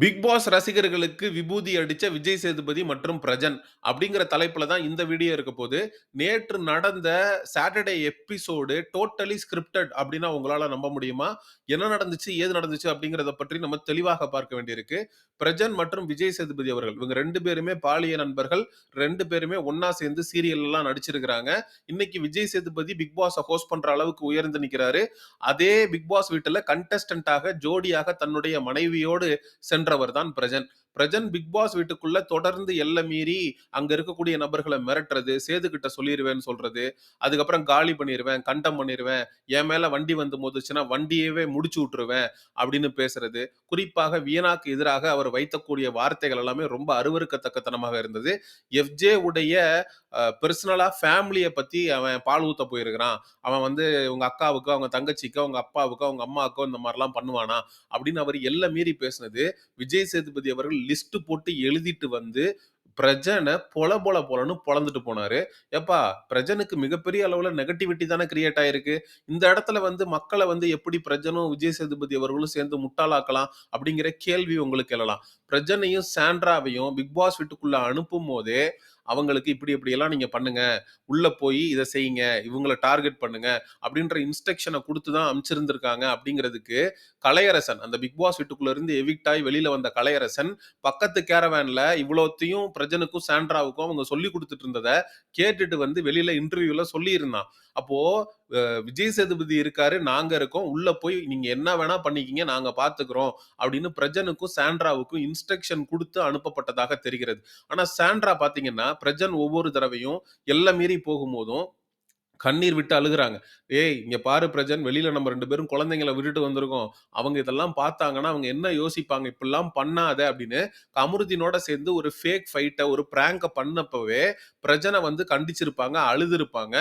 Big pass ரசிகர்களுக்கு விபூதி அடிச்ச விஜய் சேதுபதி மற்றும் பிரஜன் அப்படிங்கிற தலைப்புல தான் இந்த வீடியோ இருக்க போது நேற்று நடந்த சாட்டர்டே எபிசோடு டோட்டலி ஸ்கிரிப்டட் அப்படின்னா உங்களால நம்ப முடியுமா? என்ன நடந்துச்சு ஏது நடந்துச்சு அப்படிங்கறத பற்றி நம்ம தெளிவாக பார்க்க வேண்டியிருக்கு. பிரஜன் மற்றும் விஜய் சேதுபதி அவர்கள் இவங்க ரெண்டு பேருமே பாலிய நண்பர்கள் ரெண்டு பேருமே ஒன்னா சேர்ந்து சீரியல் எல்லாம் நடிச்சிருக்கிறாங்க. இன்னைக்கு Vijay Sethupathi Bigg Boss host பண்ற அளவுக்கு உயர்ந்து நிற்கிறாரு அதே பிக் பாஸ் வீட்டுல கண்டஸ்டன்டாக ஜோடியாக தன்னுடைய மனைவியோடு என்றவர் தான் பிரஜன். பிரஜன் பிக் பாஸ் வீட்டுக்குள்ள தொடர்ந்து எல்லை மீறி அங்க இருக்கக்கூடிய நபர்களை மிரட்டுறது சேதுகிட்ட சொல்லிடுவேன்னு சொல்றது அதுக்கப்புறம் காலி பண்ணிடுவேன் கண்டம் பண்ணிடுவேன் என் மேல வண்டி வந்து மோதுச்சுன்னா வண்டியவே முடிச்சு விட்டுருவேன் அப்படின்னு பேசுறது. குறிப்பாக வீணாக்கு எதிராக அவர் வைத்தக்கூடிய வார்த்தைகள் எல்லாமே ரொம்ப அருவருக்கத்தக்கத்தனமாக இருந்தது. எஃப்ஜே உடைய பர்சனலா ஃபேமிலியை பத்தி அவன் பால் ஊத்த போயிருக்கிறான். அவன் வந்து உங்க அக்காவுக்கோ அவங்க தங்கச்சிக்கோ அவங்க அப்பாவுக்கோ அவங்க அம்மாவுக்கோ இந்த மாதிரிலாம் பண்ணுவானா அப்படின்னு அவர் எல்லாம் மீறி பேசினது. விஜய் சேதுபதி அவர்கள் லிஸ்ட் போட்டு எழுதிட்டு வந்து பிரஜனை பொல பொல பொலன்னு பொழந்துட்டு போனாரு. எப்பா பிரஜனுக்கு மிகப்பெரிய அளவுல நெகட்டிவிட்டி தானே கிரியேட் ஆயிருக்கு. இந்த இடத்துல வந்து மக்களை வந்து எப்படி பிரஜனும் விஜய் சேதுபதி அவர்களும் சேர்ந்து முட்டாளாக்கலாம் அப்படிங்கிற கேள்வி உங்களுக்கு எழலாம். பிரஜனையும் சாண்ட்ராவையும் பிக் பாஸ் வீட்டுக்குள்ள அனுப்பும் போதே அவங்களுக்கு இப்படி இப்படியெல்லாம் நீங்கள் பண்ணுங்கள் பண்ணுங்க போய் இதை செய்யுங்க. இவங்கள டார்கெட் பண்ணுங்க. அப்படின்ற இன்ஸ்ட்ரக்ஷனை கொடுத்து தான் அமைச்சிருந்திருக்காங்க அப்படிங்கிறதுக்கு கலையரசன் அந்த பிக் பாஸ் வீட்டுக்குள்ள இருந்து எவிக்ட் ஆகி வெளியில வந்த கலையரசன் பக்கத்து கேரவேன்ல இவ்வளோத்தையும் பிரஜனுக்கும் சாண்ட்ராவுக்கும் அவங்க சொல்லி கொடுத்துட்டு இருந்ததை கேட்டுட்டு வந்து வெளியில இன்டர்வியூல சொல்லியிருந்தான். அப்போது அப்போ விஜய் சேதுபதி இருக்காரு நாங்க இருக்கோம். உள்ள போய் நீங்க என்ன வேணா பண்ணிக்கிங்க நாங்க பாத்துக்கிறோம் அப்படின்னு பிரஜனுக்கும் சாண்ட்ராவுக்கும் இன்ஸ்ட்ரக்ஷன் கொடுத்து அனுப்பப்பட்டதாக தெரிகிறது. ஆனா சாண்ட்ரா பாத்தீங்கன்னா பிரஜன் ஒவ்வொரு தடவையும் எல்லாம் மீறி போகும்போதும் கண்ணீர் விட்டு அழுகுறாங்க. ஏய் இங்க பாரு பிரஜன் வெளியில நம்ம ரெண்டு பேரும் குழந்தைங்களை விட்டுட்டு வந்திருக்கோம். அவங்க இதெல்லாம் பார்த்தாங்கன்னா அவங்க என்ன யோசிப்பாங்க? இப்படிலாம் பண்ணாத அப்படின்னு கமருதீனோட சேர்ந்து ஒரு ஃபேக் ஃபைட்டை ஒரு பிராங்கை பண்ணப்பவே பிரஜனை வந்து கண்டிச்சிருப்பாங்க அழுதுருப்பாங்க.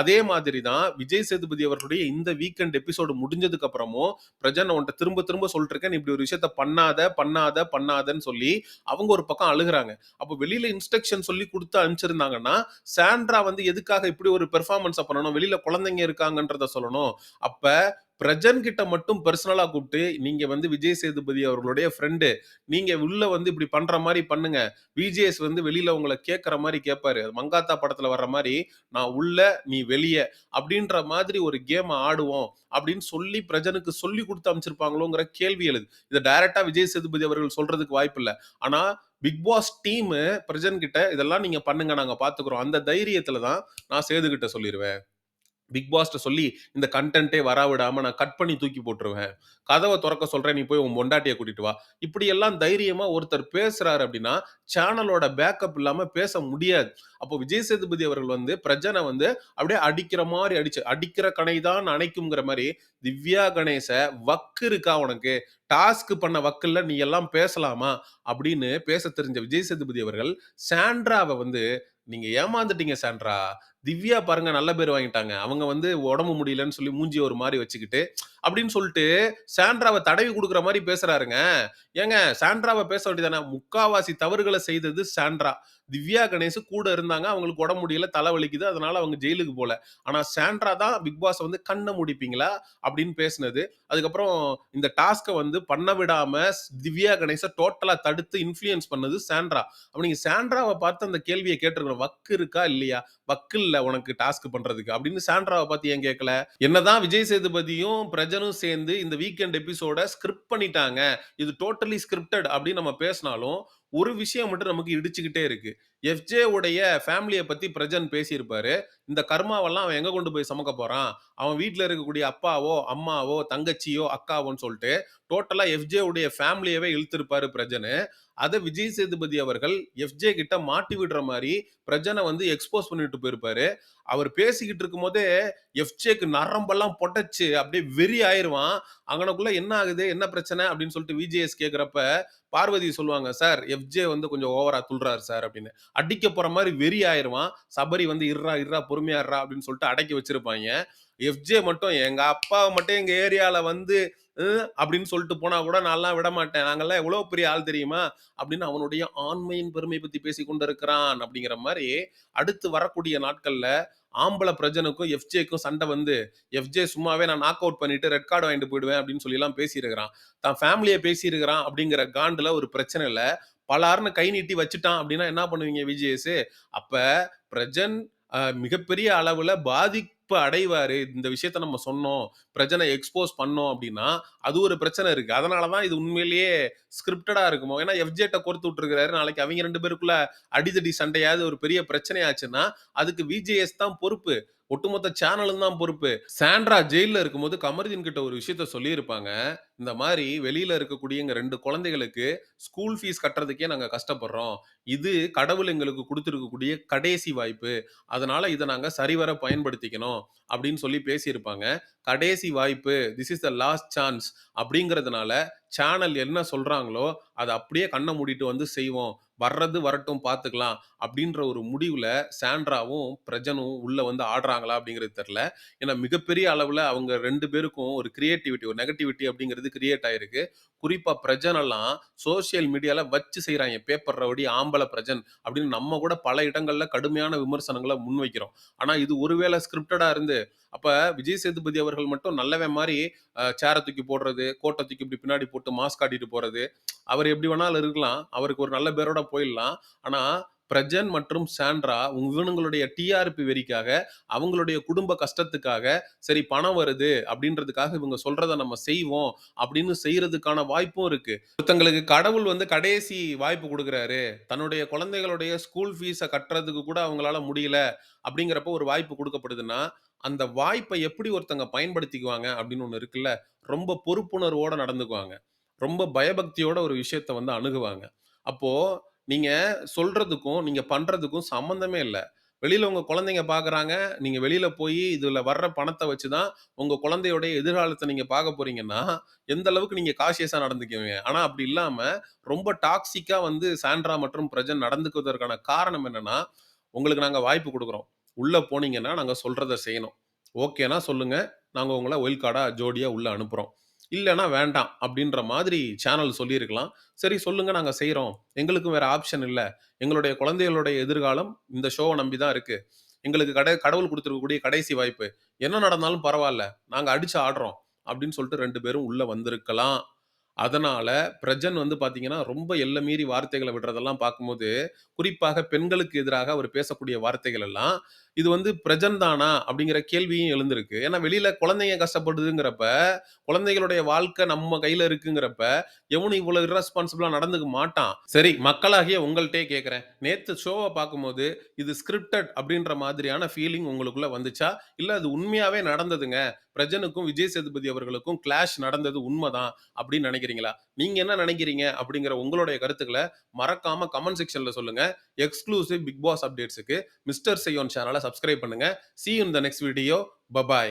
அதே மாதிரி தான் விஜய் சேதுபதி அவர்களுடைய இந்த வீக்கெண்ட் எபிசோடு முடிஞ்சதுக்கு அப்புறமும் பிரஜன் உன்ட்ட திரும்ப திரும்ப சொல்லிட்டு இருக்கேன் இப்படி ஒரு விஷயத்த பண்ணாத பண்ணாத பண்ணாதன்னு சொல்லி அவங்க ஒரு பக்கம் அழுகுறாங்க. அப்போ வெளியில இன்ஸ்ட்ரக்ஷன் சொல்லி கொடுத்து அனுப்பிச்சிருந்தாங்கன்னா சாண்ட்ரா வந்து எதுக்காக இப்படி ஒரு பெர்ஃபார்மன்ஸ் பண்ணணும் வெளியில குழந்தைங்க இருக்காங்கன்றத சொல்லணும். அப்ப பிரஜன் கிட்ட மட்டும் பர்சனலா கூப்பிட்டு நீங்க வந்து விஜய் சேதுபதி அவர்களுடைய ஃப்ரெண்டு நீங்க உள்ள வந்து இப்படி பண்ற மாதிரி பண்ணுங்க. விஜேஎஸ் வந்து வெளியில உங்களை கேட்கற மாதிரி கேட்பாரு மங்காத்தா படத்துல வர்ற மாதிரி நான் உள்ள நீ வெளியே அப்படின்ற மாதிரி ஒரு கேம் ஆடுவோம் அப்படின்னு சொல்லி பிரஜனுக்கு சொல்லி கொடுத்து அமைச்சிருப்பாங்களோங்கிற கேள்வி எழுது. இதை டைரக்டா விஜய் சேதுபதி அவர்கள் சொல்றதுக்கு வாய்ப்பு இல்லை. ஆனா பிக் பாஸ் டீம் பிரஜன் கிட்ட இதெல்லாம் நீங்க பண்ணுங்க நாங்க பாத்துக்கிறோம். அந்த தைரியத்துல தான் நான் சேது கிட்ட சொல்லிடுவேன் பிக் பாஸ்ட்ட சொல்லி இந்த கண்டென்ட்டே வரா நான் கட் பண்ணி தூக்கி போட்டுருவேன். கதவை திறக்க சொல்றேன் நீ போய் உன் பொண்டாட்டியை கூட்டிட்டு வா. இப்படி எல்லாம் தைரியமா ஒருத்தர் பேசுறாரு அப்படின்னா சேனலோட பேக்கப் இல்லாம பேச முடியாது. அப்போ விஜய் சேதுபதி அவர்கள் வந்து பிரஜனை வந்து அப்படியே அடிக்கிற மாதிரி அடிச்சு அடிக்கிற கணை தான் அணைக்குங்கிற மாதிரி திவ்யா கணேச வக்கு இருக்கா உனக்கு? டாஸ்க் பண்ண வக்கில்ல நீ எல்லாம் பேசலாமா? அப்படின்னு பேச தெரிஞ்ச விஜய் சேதுபதி அவர்கள் சாண்ட்ராவை வந்து நீங்க ஏமாந்துட்டீங்க சாண்ட்ரா. திவ்யா பாருங்க நல்ல பேர் வாங்கிட்டாங்க. அவங்க வந்து உடம்பு முடியலன்னு சொல்லி மூஞ்சி ஒரு மாதிரி வச்சுக்கிட்டு அப்படின்னு சொல்லிட்டு சாண்ட்ராவை தடவி கொடுக்குற மாதிரி பேசுறாருங்க. ஏங்க சாண்ட்ராவை பேச வேண்டியதானே? முக்காவாசி தவறுகளை செய்தது சாண்ட்ரா. திவ்யா கணேஷ் கூட இருந்தாங்க அவங்களுக்கு உடம்பு முடியல தலை வலிக்குது அதனால அவங்க ஜெயிலுக்கு போல. ஆனா சாண்ட்ரா தான் பிக் பாஸ் வந்து கண்ணை முடிப்பீங்களா? அப்படின்னு பேசினது. அதுக்கப்புறம் இந்த டாஸ்கை வந்து பண்ண விடாம திவ்யா கணேச டோட்டலா தடுத்து இன்ஃபுளுயன்ஸ் பண்ணது சாண்ட்ரா. அப்ப நீங்க சாண்ட்ராவை பார்த்து அந்த கேள்வியை கேட்டிருக்கணும். வக்கு இருக்கா இல்லையா? வக்கு இல்ல உனக்கு டாஸ்க் பண்றதுக்கு. அப்படின்னு சாண்ட்ராவை பார்த்து ஏன் கேட்கல என்னதான் விஜய் சேதுபதியும் பிரஜனும் சேர்ந்து இந்த வீக்கெண்ட் எபிசோட ஸ்கிரிப்ட் பண்ணிட்டாங்க. இது டோட்டலி ஸ்கிரிப்டட் அப்படின்னு நம்ம பேசினாலும் ஒரு விஷயம் மட்டும் நமக்கு இடிச்சுக்கிட்டே இருக்கு. எஃப்ஜே உடைய ஃபேமிலியை பத்தி பிரஜன் பேசியிருப்பாரு. இந்த கர்மாவெல்லாம் அவன் எங்க கொண்டு போய் சமக்க போறான்? அவன் வீட்டில் இருக்கக்கூடிய அப்பாவோ அம்மாவோ தங்கச்சியோ அக்காவோன்னு சொல்லிட்டு டோட்டலா எஃப்ஜே உடைய ஃபேமிலியவே இழுத்திருப்பாரு பிரஜனு. அதை விஜய் சேதுபதி அவர்கள் எஃப்ஜே கிட்ட மாட்டி விடுற மாதிரி பிரஜனை வந்து எக்ஸ்போஸ் பண்ணிட்டு போயிருப்பாரு. அவர் பேசிக்கிட்டு இருக்கும் போதே எஃப்ஜேக்கு நரம்பெல்லாம் பொட்டச்சு அப்படியே வெறி ஆயிருவான். அங்கனக்குள்ள என்ன ஆகுது? என்ன பிரச்சனை? அப்படின்னு சொல்லிட்டு விஜேஎஸ் கேட்குறப்ப பார்வதி சொல்லுவாங்க சார் எஃப்ஜே வந்து கொஞ்சம் ஓவரா துள்றாரு சார் அப்படின்னு அடிக்க போற மாதிரி வெறி ஆயிருவான் சபரி வந்து இர்றா இர்றா பொறுமையா இருறா அப்படின்னு சொல்லிட்டு அடக்கி வச்சிருப்பாங்க எஃப்ஜே மட்டும் எங்க அப்பா மட்டும் எங்க ஏரியால வந்து அப்படின்னு சொல்லிட்டு போனா கூட நான்லாம் விட மாட்டேன் நாங்கலாம் எவ்வளோ பெரிய ஆள் தெரியுமா? அப்படின்னு அவனுடைய ஆண்மையின் பெருமை பத்தி கொண்டு கொண்டிருக்கிறான். அப்படிங்கிற மாதிரி அடுத்து வரக்கூடிய நாட்கள்ல ஆம்பளை பிரஜனுக்கும், எஃப்ஜேக்கும் சண்டை வந்து, எஃப்ஜே சும்மாவே நான் நாக் அவுட் பண்ணிட்டு ரெட் கார்டு வாங்கிட்டு போயிடுவேன் அப்படின்னு சொல்லிலாம் பேசியிருக்கிறான். தான் ஃபேமிலியை பேசியிருக்கிறான் அப்படிங்கிற காண்டில் ஒரு பிரச்சனை இல்லை பலாருன்னு கை நீட்டி வச்சுட்டான் அப்படின்னா என்ன பண்ணுவீங்க விஜிஎஸ்? அப்போ பிரஜன் மிகப்பெரிய அளவில் பாதி இப்போ அடைவாரு. இந்த விஷயத்த நம்ம சொன்னோம். பிரஜனை எக்ஸ்போஸ் பண்ணோம் அப்படின்னா, அது ஒரு பிரச்சனை இருக்கு. அதனால தான் இது உண்மையிலேயே ஸ்கிரிப்டடா இருக்குமோ? ஏன்னா எஃப்ஜேட்டை கொடுத்து விட்டுருக்கிறாரு நாளைக்கு அவங்க ரெண்டு பேருக்குள்ள அடிதடி சண்டையாவது ஒரு பெரிய பிரச்சனை ஆச்சுன்னா, அதுக்கு விஜிஎஸ் தான் பொறுப்பு. ஒட்டுமொத்த சேனலும் தான் பொறுப்பு. சாண்ட்ரா ஜெயிலில் இருக்கும்போது கமருதீன் கிட்ட ஒரு விஷயத்த சொல்லியிருப்பாங்க. இந்த மாதிரி வெளியில இருக்கக்கூடிய எங்க ரெண்டு குழந்தைகளுக்கு ஸ்கூல் ஃபீஸ் கட்டுறதுக்கே நாங்க கஷ்டப்படுறோம். இது கடவுள் எங்களுக்கு கொடுத்துருக்கக்கூடிய கடைசி வாய்ப்பு. அதனால இதை நாங்க சரிவர பயன்படுத்திக்கணும். அப்படின்னு சொல்லி பேசியிருப்பாங்க. கடைசி வாய்ப்பு, this is the last chance அப்படிங்கிறதுனால, சேனல் என்ன சொல்றாங்களோ, அதை அப்படியே கண்ணை மூடிட்டு வந்து செய்வோம். வர்றது வரட்டும் பார்த்துக்கலாம். அப்படின்ற ஒரு முடிவில் சாண்ட்ராவும், பிரஜனும் உள்ளே வந்து ஆடுறாங்களா அப்படிங்கிறது தெரில ஏன்னா மிகப்பெரிய அளவில் அவங்க ரெண்டு பேருக்கும் ஒரு கிரியேட்டிவிட்டி, ஒரு நெகட்டிவிட்டி அப்படிங்கிறது கிரியேட் ஆயிருக்கு. குறிப்பாக பிரஜனெல்லாம் சோசியல் மீடியாவில் வச்சு செய்கிறாங்க பேப்பர் ரவுடி, ஆம்பள பிரஜன் அப்படின்னு நம்ம கூட பல இடங்களில் கடுமையான விமர்சனங்களை முன்வைக்கிறோம். ஆனால் இது ஒருவேளை ஸ்கிரிப்டடாக இருந்து, அப்ப விஜய் சேதுபதி அவர்கள் மட்டும் நல்லவே மாதிரி சேரை தூக்கி போடுறது, கோட்டை தூக்கி இப்படி பின்னாடி போட்டு மாஸ்க் காட்டிட்டு போறது. அவர் எப்படி வேணாலும் இருக்கலாம். அவருக்கு ஒரு நல்ல பேரோட போயிடலாம். ஆனா பிரஜன் மற்றும் சாண்ட்ரா இவனுங்களுடைய டிஆர்பி வெறிக்காக, அவங்களுடைய குடும்ப கஷ்டத்துக்காக, சரி பணம் வருது அப்படின்றதுக்காக இவங்க சொல்றத நம்ம செய்வோம் அப்படின்னு செய்யறதுக்கான வாய்ப்பும் இருக்கு. ஒருத்தங்களுக்கு கடவுள் வந்து கடைசி வாய்ப்பு கொடுக்குறாரு தன்னுடைய குழந்தைகளுடைய ஸ்கூல் ஃபீஸை கட்டுறதுக்கு கூட அவங்களால முடியல அப்படிங்கிறப்ப ஒரு வாய்ப்பு கொடுக்கப்படுதுன்னா அந்த வாய்ப்பை எப்படி ஒருத்தங்க பயன்படுத்திக்குவாங்க அப்படின்னு ஒன்று இருக்குல்ல. ரொம்ப பொறுப்புணர்வோட நடந்துக்குவாங்க. ரொம்ப பயபக்தியோட ஒரு விஷயத்த வந்து அணுகுவாங்க. அப்போ நீங்க சொல்றதுக்கும், நீங்க பண்றதுக்கும் சம்மந்தமே இல்லை வெளியில உங்க குழந்தைங்க பார்க்குறாங்க. நீங்க வெளியில போய் இதுல வர்ற பணத்தை வச்சு தான் உங்க குழந்தையோடைய எதிர்காலத்தை நீங்க பார்க்க போறீங்கன்னா, எந்த அளவுக்கு நீங்க காஷியஸா நடந்துக்குவீங்க. ஆனா அப்படி இல்லாம ரொம்ப டாக்ஸிக்கா வந்து சாண்ட்ரா மற்றும் பிரஜன் நடந்துக்குவதற்கான காரணம் என்னன்னா, உங்களுக்கு நாங்க வாய்ப்பு கொடுக்குறோம் உள்ளே போனீங்கன்னா நாங்கள் சொல்கிறத செய்யணும். ஓகேன்னா சொல்லுங்கள் நாங்கள் உங்களை ஒயில் கார்டாக ஜோடியாக உள்ளே அனுப்புகிறோம் இல்லைனா வேண்டாம் அப்படின்ற மாதிரி சேனல் சொல்லியிருக்கலாம். சரி சொல்லுங்கள் நாங்கள் செய்கிறோம் எங்களுக்கும் வேறு ஆப்ஷன் இல்லை எங்களுடைய குழந்தைகளுடைய எதிர்காலம் இந்த ஷோவை நம்பி தான் இருக்குது எங்களுக்கு கடை கடவுள் கொடுத்துருக்கக்கூடிய கடைசி வாய்ப்பு. என்ன நடந்தாலும் பரவாயில்ல நாங்கள் அடித்து ஆடுறோம். அப்படின்னு சொல்லிட்டு ரெண்டு பேரும் உள்ளே வந்திருக்கலாம். அதனால பிரஜன் வந்து பார்த்தீங்கன்னா, ரொம்ப எல்ல மீறி வார்த்தைகள விடுறதெல்லாம் பார்க்கும்போது, குறிப்பாக பெண்களுக்கு எதிராக அவர் பேசக்கூடிய வார்த்தைகள் எல்லாம், இது வந்து பிரஜன் தானா அப்படிங்கிற கேள்வியும் எழுந்திருக்கு. ஏன்னா வெளியில குழந்தைங்க கஷ்டப்படுதுங்கிறப்ப, குழந்தைகளுடைய வாழ்க்கை நம்ம கையில இருக்குங்கிறப்ப, எவனும் இவ்வளவு இர்ரெஸ்பான்சிபிளா நடந்துக்க மாட்டான். சரி மக்களாகிய உங்கள்ட்டயே கேட்கிறேன். நேத்து ஷோவ பார்க்கும்போது, இது ஸ்கிரிப்டட் அப்படின்ற மாதிரியான ஃபீலிங் உங்களுக்குள்ள வந்துச்சா? இல்ல அது உண்மையாவே நடந்ததுங்க. பிரஜனுக்கும், விஜய் சேதுபதி அவர்களுக்கும் கிளாஷ் நடந்தது உண்மைதான் அப்படின்னு நினைக்கிறீங்களா? நீங்க என்ன நினைக்கிறீங்க? அப்படிங்கிற உங்களுடைய கருத்துக்களை மறக்காம கமெண்ட் செக்ஷன்ல சொல்லுங்க. எக்ஸ்க்ளூசிவ் பிக் பாஸ் அப்டேட்ஸுக்கு மிஸ்டர் செய்யோன் சேனலை சப்ஸ்கிரைப் பண்ணுங்க. See in the next video. Bye bye.